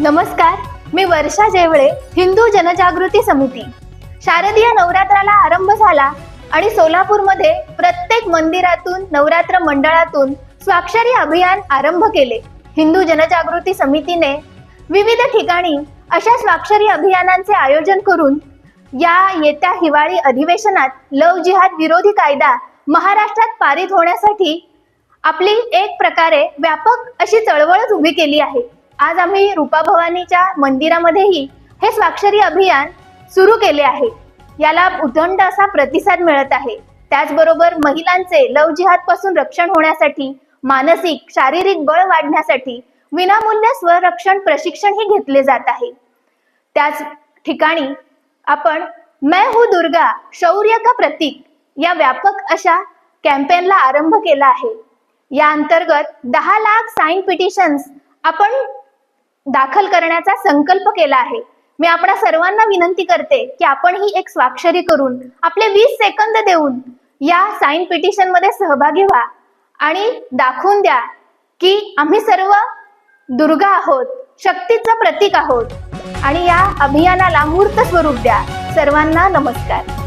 नमस्कार मी वर्षा जेवळे हिंदू जनजागृती समिती. शारदीय नवरात्राला आरंभ झाला आणि सोलापूरमध्ये प्रत्येक मंदिरातून नवरात्र मंडळातून स्वाक्षरी अभियान आरंभ केले. हिंदू जनजागृती समितीने विविध ठिकाणी अशा स्वाक्षरी अभियानांचे आयोजन करून या येत्या हिवाळी अधिवेशनात लव जिहाद विरोधी कायदा महाराष्ट्रात पारित होण्यासाठी आपली एक प्रकारे व्यापक अशी चळवळच उभी केली आहे. आज आम्ही रूपा भवानीच्या मंदिरामध्येही हे स्वाक्षरी अभियान सुरू केले आहे. याला उदंड असा प्रतिसाद मिळत आहे. त्याचबरोबर महिलांचे लव जिहादपासून रक्षण होण्यासाठी मानसिक शारीरिक बळ वाढण्यासाठी विनामूल्य स्वरक्षण प्रशिक्षण हे घेतले जात आहे. त्याच ठिकाणी आपण मैं हूं दुर्गा शौर्य का प्रतीक या व्यापक अशा कॅम्पेनला आरंभ केला आहे. या अंतर्गत दहा लाख साईन पिटिशन्स आपण दाखल करण्याचा संकल्प केला आहे. मी आपणा सर्वांना विनंती करते की आपण ही एक स्वाक्षरी करून आपले वीस सेकंद देऊन या साईन पिटिशनमध्ये सहभागी व्हा. आणि दाखवून द्या की आम्ही सर्व दुर्गा आहोत शक्तीचं प्रतीक आहोत. आणि या अभियानाला मूर्त स्वरूप द्या. सर्वांना नमस्कार.